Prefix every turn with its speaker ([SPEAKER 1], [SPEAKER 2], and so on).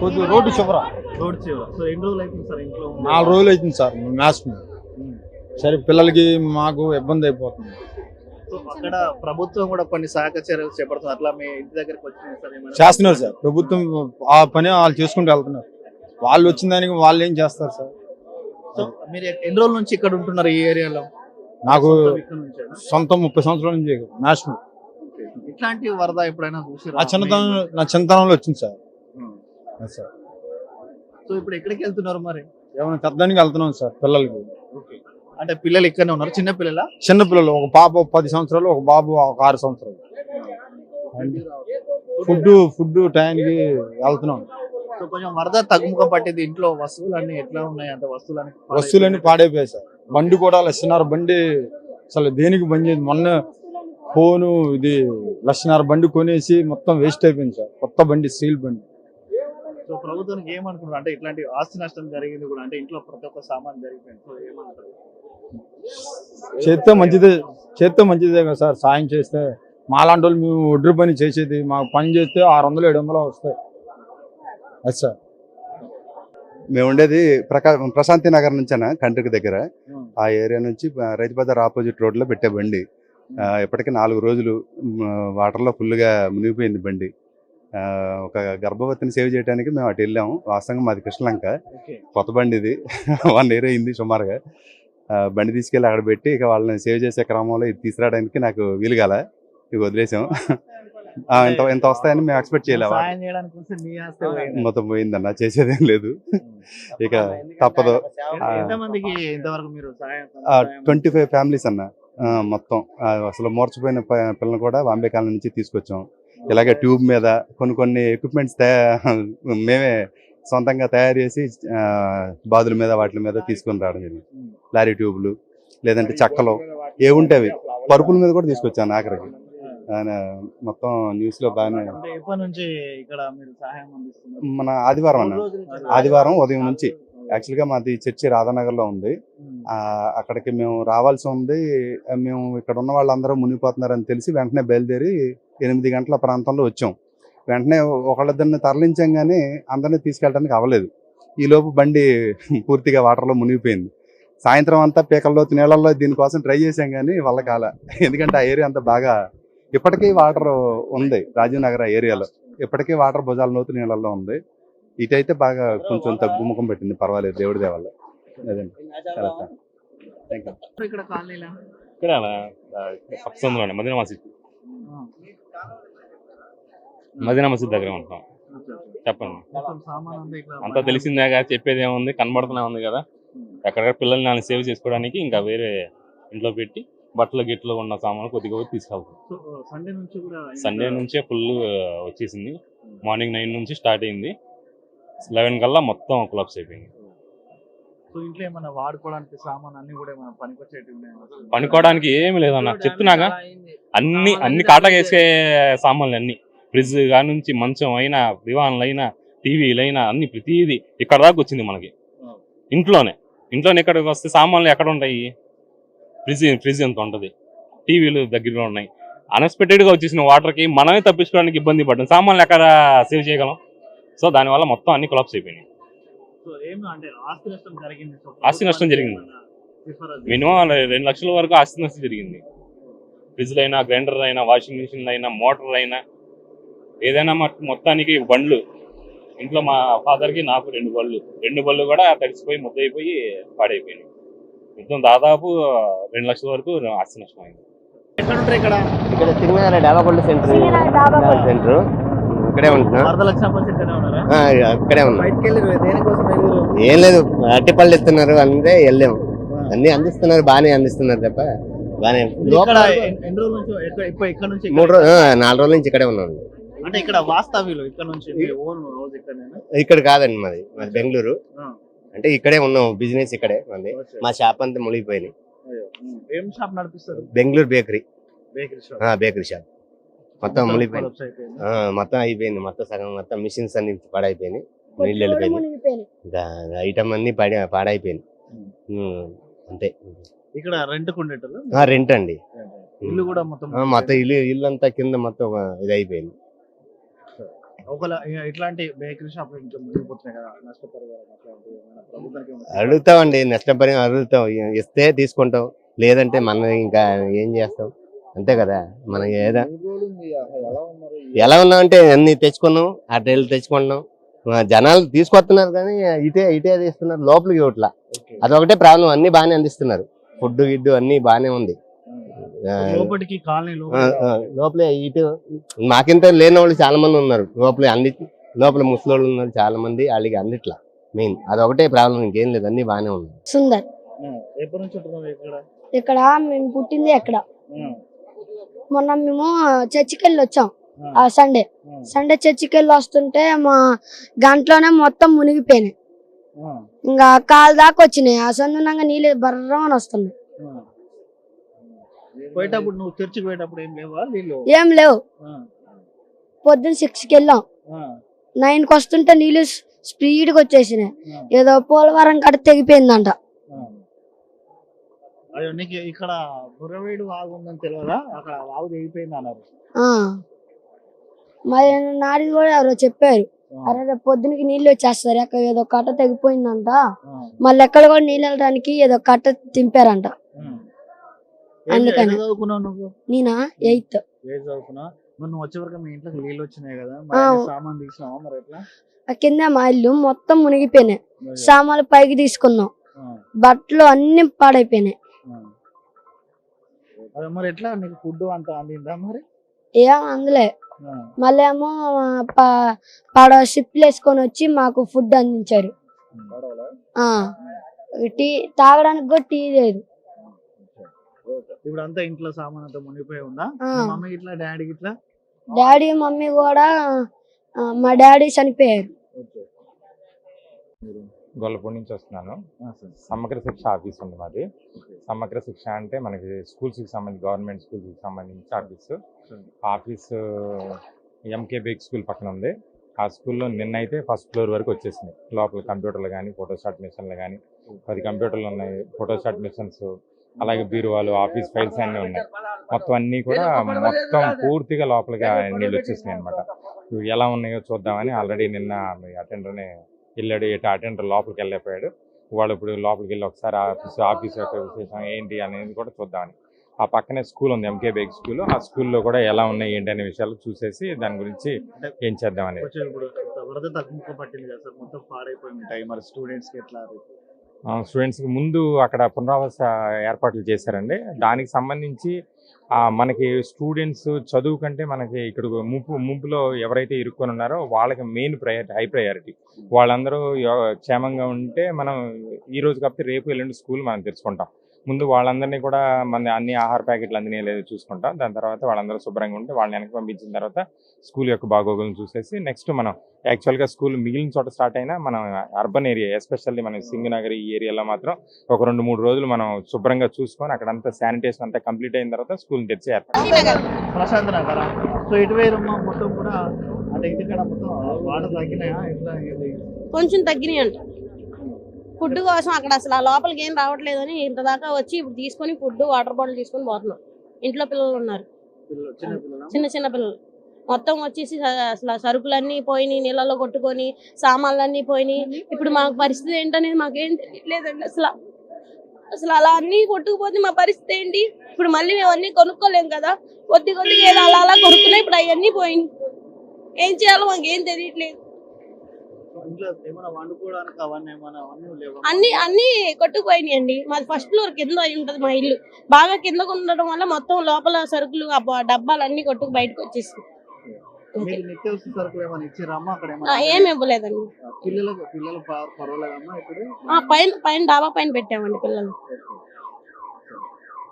[SPEAKER 1] కొద్దిగా రోడ్డు చివర.
[SPEAKER 2] రోడ్ చివర. సో ఎన్ని రోజులు అవుతుంది సార్ ఇంట్లో ఉండి?
[SPEAKER 1] నాలుగు రోజులు అవుతుంది సార్
[SPEAKER 2] ఉమ్.
[SPEAKER 1] సరే పిల్లలకి మాకు ఇబ్బంది అయిపోతుంది.
[SPEAKER 2] అక్కడ ప్రభుత్వం కూడా కొన్ని సహాయక చర్యలు చేపడుతుంది. అట్లా మీ ఇంటి దగ్గరికి
[SPEAKER 1] చేస్తున్నారు సార్. ప్రభుత్వం ఆ పని వాళ్ళు చేసుకుంటూ వెళ్తున్నారు. వాళ్ళు వచ్చిన దానికి వాళ్ళు ఏం చేస్తారు సార్?
[SPEAKER 2] సో మీరు ఎన్ని రోజుల నుంచి ఇక్కడ ఉంటున్నారు ఈ ఏరియాలో?
[SPEAKER 1] నాకు
[SPEAKER 2] సొంతం
[SPEAKER 1] ముప్పై సంవత్సరాల నుంచి మ్యాచ్
[SPEAKER 2] ఇట్లాంటి వరద ఎప్పుడైనా చూసి
[SPEAKER 1] నా చిన్నతనం నా చిన్నతనంలో వచ్చింది సార్. సార్
[SPEAKER 2] సో ఇప్పుడు ఎక్కడికి వెళ్తున్నారు మరి?
[SPEAKER 1] ఏమైనా పెద్దానికి వెళ్తున్నాం సార్ పిల్లలకి.
[SPEAKER 2] అంటే పిల్లలు ఇక్కడనే ఉన్నారు చిన్న పిల్లల?
[SPEAKER 1] చిన్న పిల్లలు ఒక పాప పది సంవత్సరాలు ఒక బాబు ఒక ఆరు సంవత్సరాలు. ఫుడ్ ఫుడ్ టైంకి వెళ్తున్నాం.
[SPEAKER 2] సో కొంచెం వరద తగ్గుముఖం పట్టింది ఇంట్లో వస్తువులన్నీ ఎట్లా ఉన్నాయి? అంత వస్తువులన్నీ
[SPEAKER 1] వస్తువులన్నీ పాడైపోయాయి సార్. బండి కూడా లక్షన్నర బండి అసలు దేనికి బంద్ చేయదు మొన్న ఫోను ఇది లక్షన్నర బండి కొనేసి మొత్తం వేస్ట్ అయిపోయింది సార్. కొత్త బండి స్టీల్ బండి.
[SPEAKER 2] సో ప్రభుత్వానికి ఏమనుకుంటారు అంటే ఇట్లాంటి ఆస్తి నష్టం జరిగింది కూడా అంటే ఇంట్లో ప్రతి ఒక్క సామాన్ జరిగిపోయింది. సో ఏమంటారు
[SPEAKER 1] చేస్తే మంచిదే చేస్తే మంచిదే కదా సార్ సాయం చేస్తే. మాలాంటి వాళ్ళు మేము ఒడ్రు పని చేసేది మాకు పని చేస్తే ఆరు వందలు ఏడు వందలు వస్తాయి. అది సార్.
[SPEAKER 3] మేము ఉండేది ప్రకా ప్రశాంతి నగర్ నుంచేనా కంట్రికి దగ్గర. ఆ ఏరియా నుంచి రైతు బజార్ ఆపోజిట్ రోడ్లో పెట్టే బండి. ఆ, ఇప్పటికి నాలుగు రోజులు వాటర్లో ఫుల్గా మునిగిపోయింది బండి. ఒక గర్భవతిని సేవ్ చేయడానికి మేము అటు వెళ్ళాము. వాస్తవంగా మాది కృష్ణలంక. కొత్త బండి ఇది. వన్ ఇయర్ అయింది సుమారుగా. బండి తీసుకెళ్ళి అక్కడ పెట్టి ఇక వాళ్ళని సేవ్ చేసే క్రమంలో ఇది తీసుకురావడానికి నాకు వీలు కాల ఇక వదిలేసాం. ఆ, ఇంత ఇంత వస్తాయని మేము ఎక్స్పెక్ట్ చేయలేము. మొత్తం పోయిందన్న. చేసేదేం లేదు. ఇక తప్పదు. ట్వంటీ ఫైవ్ ఫ్యామిలీస్ అన్న. మొత్తం. అసలు మూర్చిపోయిన పిల్లలు కూడా బాంబే కాలనీ నుంచి తీసుకొచ్చాం. ఇలాగే ట్యూబ్ మీద కొన్ని కొన్ని ఎక్విప్మెంట్స్ మేమే సొంతంగా తయారు చేసి బాదుల మీద వాటి మీద తీసుకొని రావడం జరిగింది. లారీ ట్యూబ్లు లేదంటే చెక్కలు ఏవుంటే అవి పరుపుల మీద కూడా తీసుకొచ్చాను ఆఖరికి. ఆయన మొత్తం న్యూస్లో బాగానే మన ఆదివారం అన్న. ఆదివారం ఉదయం నుంచి. యాక్చువల్గా మాది చర్చి రాధానగర్లో ఉంది ఆ, అక్కడికి మేము రావాల్సి ఉంది. మేము ఇక్కడ ఉన్న వాళ్ళందరూ మునిగిపోతున్నారని తెలిసి వెంటనే బయలుదేరి ఎనిమిది గంటల ప్రాంతంలో వచ్చాం. వెంటనే ఒకళ్ళిద్దరిని తరలించాం కానీ అందరినీ తీసుకెళ్ళడానికి అవ్వలేదు. ఈ లోపు బండి పూర్తిగా వాటర్లో మునిగిపోయింది. సాయంత్రం అంతా పీకల్లో నీళ్ళల్లో దీనికోసం ట్రై చేశాం కానీ వాళ్ళ కాల ఎందుకంటే ఆ ఏరియా అంతా బాగా ఇప్పటికీ వాటర్ ఉంది రాజీవ్ నగర్ ఏరియాలో. ఇప్పటికీ వాటర్ భుజాల లోతు నీళ్ళల్లో ఉంది. ఇటైతే బాగా కొంచెం తగ్గుముఖం పెట్టింది. పర్వాలేదు దేవుడి దేవల్ల అదండి
[SPEAKER 2] ఇక్కడ కాలనీలా?
[SPEAKER 4] ఇక్కడ పక్కసందులోనే మదీనా మసీద్. మదీనా మసీద్ దగ్గర ఉంటాం. చెప్పండి.
[SPEAKER 2] అంతా ఇక్కడ
[SPEAKER 4] అంతా తెలిసిందే కదా చెప్పేది ఏముంది కనబడుతూనే ఉంది కదా. ఎక్కడెక్కడ పిల్లల్ని నాన్న సేవ్ చేసుకోవడానికి ఇంకా వేరే ఇంట్లో పెట్టి బట్టలు గిట్లు ఉన్న సామాన్లు కొద్దిగా కొద్ది తీసుకెళ్తాం.
[SPEAKER 2] సండే
[SPEAKER 4] సండే నుంచే ఫుల్ వచ్చేసింది. మార్నింగ్ నైన్ నుంచి స్టార్ట్ అయింది. లెవెన్ కల్లా మొత్తం క్లబ్స్ అయిపోయింది.
[SPEAKER 2] సో ఇంట్లో ఏమైనా వాడుకోవడానికి సామాన్ అన్ని కూడా ఏమైనా పనికొచ్చేటివి?
[SPEAKER 4] పనుకోవడానికి ఏమి లేదన్న చెప్తున్నాగా అన్ని అన్ని కాటా వేసే సామాన్లు అన్ని. ఫ్రిడ్జ్ కాడ నుంచి మంచం అయినా దివాన్లు అయినా టీవీలు అయినా అన్ని ప్రతిదీ ఇక్కడ దాకా వచ్చింది మనకి. ఇంట్లోనే. ఇంట్లోనే ఇక్కడికి వస్తే సామాన్లు ఎక్కడ ఉంటాయి? ఫ్రిడ్జ్ ఫ్రిడ్జ్ ఎంత ఉంటుంది? టీవీలు దగ్గరలో ఉన్నాయి. అన్ఎక్స్పెక్టెడ్గా వచ్చేసిన వాటర్కి మనమే తప్పించుకోవడానికి ఇబ్బంది పడ్డాం. సామాన్లు ఎక్కడ సేవ్ చేయగలం? సో దానివల్ల మొత్తం అన్ని కొలాప్స్ అయిపోయినాయి.
[SPEAKER 2] ఆస్తి నష్టం జరిగింది.
[SPEAKER 4] మినిమం రెండు లక్షల వరకు ఆస్తి నష్టం జరిగింది. ఫ్రిడ్జ్లు అయినా గ్రైండర్ అయినా వాషింగ్ మిషన్లు అయినా మోటార్ అయినా ఏదైనా మొ- మొత్తానికి బండ్లు. ఇంట్లో మా ఫాదర్కి నాకు రెండు బళ్ళు. రెండు బళ్ళు కూడా తడిసిపోయి ముద్దయిపోయి పాడైపోయినాయి. మొత్తం దాదాపు రెండు లక్షల వరకు ఆస్తి నష్టం అయింది.
[SPEAKER 2] ఇక్కడ
[SPEAKER 5] డాబాకొండ సెంటర్. సెంటర్. ఇక్కడే ఉంటున్నా.
[SPEAKER 2] ఇక్కడే
[SPEAKER 5] ఉన్నా. ఏం లేదు అరటిపళ్ళు ఇస్తున్నారు అంతే వెళ్ళాము అన్ని అందిస్తున్నారు బాగానే అందిస్తున్నారు తప్ప బాగానే మూడు ఆ, నాలుగు రోజుల నుంచి ఇక్కడే ఉన్నాను
[SPEAKER 2] అంటే ఇక్కడ వాస్తవ్యులు ఇక్కడ నుంచి
[SPEAKER 5] ఇక్కడ కాదండి మాది మాది బెంగళూరు. అంటే ఇక్కడే ఉన్నాం బిజినెస్ ఇక్కడే మాది. మా షాప్ అంతా మునిగిపోయినాయి
[SPEAKER 2] అయ్యో. ఏం షాప్ నడిపిస్తారు?
[SPEAKER 5] Bengaluru bakery.
[SPEAKER 2] Bakery shop.
[SPEAKER 5] Bakery shop. మొత్తం మునిగిపోయింది. మొత్తం అయిపోయింది. మొత్తం సగం మొత్తం మిషన్స్ అన్ని పాడైపోయినాయి. నీళ్ళు వెళ్ళిపోయింది ఐటమ్ అన్ని పాడి పాడైపోయింది అంతే.
[SPEAKER 2] ఇక్కడ రెంట్
[SPEAKER 5] రెంట్ అండి.
[SPEAKER 2] ఇల్లు కూడా మొత్తం
[SPEAKER 5] మొత్తం ఇల్లు ఇల్లు అంతా కింద మొత్తం ఇది అయిపోయింది
[SPEAKER 2] ఒకవేళ ఇట్లాంటి బేకరీ షాప్
[SPEAKER 5] అడుగుతామండి నష్టపరిహారం అడుగుతాం. ఇస్తే తీసుకుంటాం. లేదంటే మనం ఇంకా ఏం చేస్తాం? అంతే కదా? మనం ఏదా
[SPEAKER 2] ఎలా
[SPEAKER 5] ఉన్నామంటే అన్ని తెచ్చుకున్నాం అడ్డేళ్ళు తెచ్చుకుంటున్నాం. ఆ, జనాలు తీసుకొస్తున్నారు కానీ ఇటే ఇటే తీస్తున్నారు లోపలికి ఇవ్వట్లా. అదొకటే ప్రాబ్లం అన్ని బాగానే అందిస్తున్నారు. ఫుడ్ గిడ్డు అన్ని బాగానే ఉంది. ఆ, ఆ, ఆ, లోపలే. ఇటు మాకింత లేని వాళ్ళు చాలా మంది ఉన్నారు. లోపల అంది లోపల ముసలోళ్ళు ఉన్నారు చాలా మంది వాళ్ళకి అందిట్లా. మెయిన్ అదొకటే ప్రాబ్లం ఇంకేం లేదు అన్ని బాగానే ఉన్నాయి.
[SPEAKER 6] సుందర్.
[SPEAKER 2] ఎప్పటి నుంచి ఉంటున్నావు ఇక్కడ?
[SPEAKER 6] ఇక్కడ మేము పుట్టింది ఎక్కడ?
[SPEAKER 2] ఆ,
[SPEAKER 6] మొన్న మేము చర్చికి వెళ్ళి వచ్చాం.
[SPEAKER 2] ఆ,
[SPEAKER 6] సండే సండే చర్చికి వెళ్ళి వస్తుంటే మా గంటలోనే మొత్తం మునిగిపోయినాయి. ఇంకా కాలు దాకా వచ్చినాయి. ఆ సందునంగా నీళ్ళు బర్రమని వస్తున్నాయి.
[SPEAKER 2] ఆ. పోయేటప్పుడు నువ్వు చర్చికి పోయేటప్పుడు ఏం లేవా నీళ్ళు?
[SPEAKER 6] ఏం లేవు.
[SPEAKER 2] ఆ,
[SPEAKER 6] పొద్దున్న సిక్స్కి వెళ్ళాం నైన్కి వస్తుంటే నీళ్ళు స్పీడ్గా వచ్చేసినాయి. ఏదో పోలవరం కడ తెగిపోయిందంట.
[SPEAKER 2] అయ్యో నీకు ఇక్కడ బుర్రవేడు వాగు ఉందని తెలియదా అక్కడ వాగు తెగిపోయింది అన్నారు.
[SPEAKER 6] ఆ. మరి నాడిది కూడా ఎవరో చెప్పారు. అరే రేపు పొద్దునకి నీళ్ళు వచ్చేస్తారు అక్కడ ఏదో కట్ట తెగిపోయిందంట.
[SPEAKER 2] ఆ,
[SPEAKER 6] మళ్ళీ ఎక్కడ కూడా నీళ్ళు వెళ్ళడానికి ఏదో కట్ట తింపారంట.
[SPEAKER 2] ఏం-
[SPEAKER 6] అందుకని.
[SPEAKER 2] ఎక్కడ చదువుకున్నావు నువ్వు?
[SPEAKER 6] నేనా? ఎయిత్.
[SPEAKER 2] ఏ చదువుకున్నా మరి నువ్వు వచ్చే వరకు మీ ఇంట్లోకి నీళ్ళు వచ్చినాయి కదా?
[SPEAKER 6] ఆ.
[SPEAKER 2] మరి అన్ని సామాన్ తీసినావా మరి ఎట్లా?
[SPEAKER 6] ఆ కింద మా ఇల్లు మొత్తం మునిగిపోయినాయి. సామాన్లు పైకి తీసుకున్నాం.
[SPEAKER 2] ఆ,
[SPEAKER 6] బట్టలు అన్ని పాడైపోయినాయి.
[SPEAKER 2] అదే మరి ఎట్లా? నీకు ఫుడ్ అంత అందిందా మరి?
[SPEAKER 6] ఏం అందులే. మళ్ళీ ఏమో ప- పడ షిప్లు వేసుకొని వచ్చి మాకు ఫుడ్ అందించారు? ఆ. టీ తాగడానికి కూడా టీ లేదు.
[SPEAKER 2] ఇప్పుడు అంతా ఇంట్లో సామాన్ అంతా మునిగిపోయి ఉందా?
[SPEAKER 6] ఆ.
[SPEAKER 2] మీ మమ్మీ ఇట్లా డాడీ ఇట్లా
[SPEAKER 6] డాడీ మమ్మీ కూడా ఆ, మా డాడీ చనిపోయారు.
[SPEAKER 7] గొల్లపూడి నుంచి వస్తున్నాను. సమగ్ర శిక్ష ఆఫీస్ ఉంది మాది. సమగ్ర శిక్ష అంటే మనకి స్కూల్స్కి సంబంధించి గవర్నమెంట్ స్కూల్స్కి సంబంధించి ఆఫీసు. ఆఫీసు ఎంకే బేక్ స్కూల్ పక్కన ఉంది. ఆ స్కూల్లో నిన్నైతే ఫస్ట్ ఫ్లోర్ వరకు వచ్చేసినాయి లోపల కంప్యూటర్లు కానీ ఫోటోస్టాట్ మిషన్లు కానీ పది కంప్యూటర్లు ఉన్నాయి. ఫోటోస్టాట్ మిషన్స్ అలాగే బీరువాలు ఆఫీస్ ఫైల్స్ అన్నీ ఉన్నాయి. మొత్తం అన్నీ కూడా మొత్తం పూర్తిగా లోపలికి నీళ్ళు వచ్చేసినాయి అనమాట ఎలా ఉన్నాయో చూద్దామని ఆల్రెడీ నిన్న మీ అటెండర్ని వెళ్ళాడు ఇటు అటెండర్ లోపలికి వెళ్ళిపోయాడు వాళ్ళు ఇప్పుడు లోపలికి వెళ్ళి ఒకసారి ఆఫీస్ ఆఫీస్ యొక్క విశేషం ఏంటి అనేది కూడా చూద్దామని. ఆ పక్కనే స్కూల్ ఉంది ఎంకే బేగ్ స్కూల్ ఆ స్కూల్లో కూడా ఎలా ఉన్నాయి ఏంటి అనే విషయాలు చూసేసి దాని గురించి ఏం చేద్దామని స్టూడెంట్స్కి ముందు అక్కడ పునరావాస ఏర్పాట్లు చేశారండి. దానికి సంబంధించి మనకి స్టూడెంట్స్ చదువు కంటే మనకి ఇక్కడ ముంపు ముంపులో ఎవరైతే ఇరుక్కొని ఉన్నారో వాళ్ళకి మెయిన్ ప్రయారిటీ హై ప్రయారిటీ వాళ్ళందరూ క్షేమంగా ఉంటే మనం ఈ రోజు కాబట్టి రేపు ఎల్లుండి స్కూల్ మనం తెరుచుకుంటాం. ముందు వాళ్ళందరినీ కూడా మన అన్ని ఆహార ప్యాకెట్లు అందినాయో లేదో చూసుకుంటాం. దాని తర్వాత వాళ్ళందరూ శుభ్రంగా ఉంటే వాళ్ళని వెనక్కి పంపించిన తర్వాత స్కూల్ యొక్క బాగోగులను చూసేసి నెక్స్ట్ మనం యాక్చువల్గా స్కూల్ మిగిలిన చోట స్టార్ట్ అయినా మనం అర్బన్ ఏరియా ఎస్పెషల్లీ మన సింగనగర్ ఈ ఏరియాలో మాత్రం ఒక రెండు మూడు రోజులు మనం శుభ్రంగా చూసుకొని అక్కడంతా శానిటేషన్ అంతా కంప్లీట్ అయిన తర్వాత స్కూల్ తెరిచి ఏర్పాటు
[SPEAKER 2] ప్రశాంత్ నగర? సో ఇటువైపు మొత్తం కూడా అంటే ఇంటికాడ మొత్తం వాటర్ తగ్గినాయా?
[SPEAKER 8] కొంచెం తగ్గినాయి అంట ఫుడ్ కోసం అక్కడ అసలు ఆ లోపలికి ఏం రావట్లేదని ఇంత దాకా వచ్చి ఇప్పుడు తీసుకొని ఫుడ్ వాటర్ బాటిల్ తీసుకొని పోతున్నాం. ఇంట్లో పిల్లలు ఉన్నారు.
[SPEAKER 2] చిన్న
[SPEAKER 8] చిన్న పిల్లలు. మొత్తం వచ్చేసి అసలు సరుకులన్నీ పోయినాయి నీళ్ళలో కొట్టుకొని సామాన్లన్నీ పోయినాయి. ఇప్పుడు మాకు పరిస్థితి ఏంటనేది మాకేం తెలియట్లేదండి అసలు. అసలు అలా అన్ని కొట్టుకుపోతే మా పరిస్థితి ఏంటి? ఇప్పుడు మళ్ళీ మేము అన్ని కొనుక్కోలేం కదా. కొద్ది కొద్దిగా ఏదో అలా అలా కొనుక్కున్నాయి. ఇప్పుడు అవన్నీ పోయినాయి. ఏం చేయాలో మాకు ఏం తెలియట్లేదు
[SPEAKER 2] ఇంట్లో ఏమైనా వండుకోవడానికి అవన్నీ ఏమైనా అవన్నీ లేవా
[SPEAKER 8] అన్ని అన్ని కొట్టుకుపోయినాయి అండి మాది ఫస్ట్ ఫ్లోర్ కింద అయి ఉంటది మా ఇల్లు. బాగా కిందకు ఉండడం వల్ల మొత్తం లోపల సరుకులు డబ్బాలు అన్ని కొట్టుకు బయటకు వచ్చేసి
[SPEAKER 2] మీకు నిత్యావసర సరుకులు ఏమైనా ఇచ్చిరమ్మా అక్కడ
[SPEAKER 8] ఆ,
[SPEAKER 2] ఏమైనా
[SPEAKER 8] ఏం ఇవ్వలేదండి.
[SPEAKER 2] పిల్లలు
[SPEAKER 8] పైన పైన డాబా పైన పెట్టామండి పిల్లలు.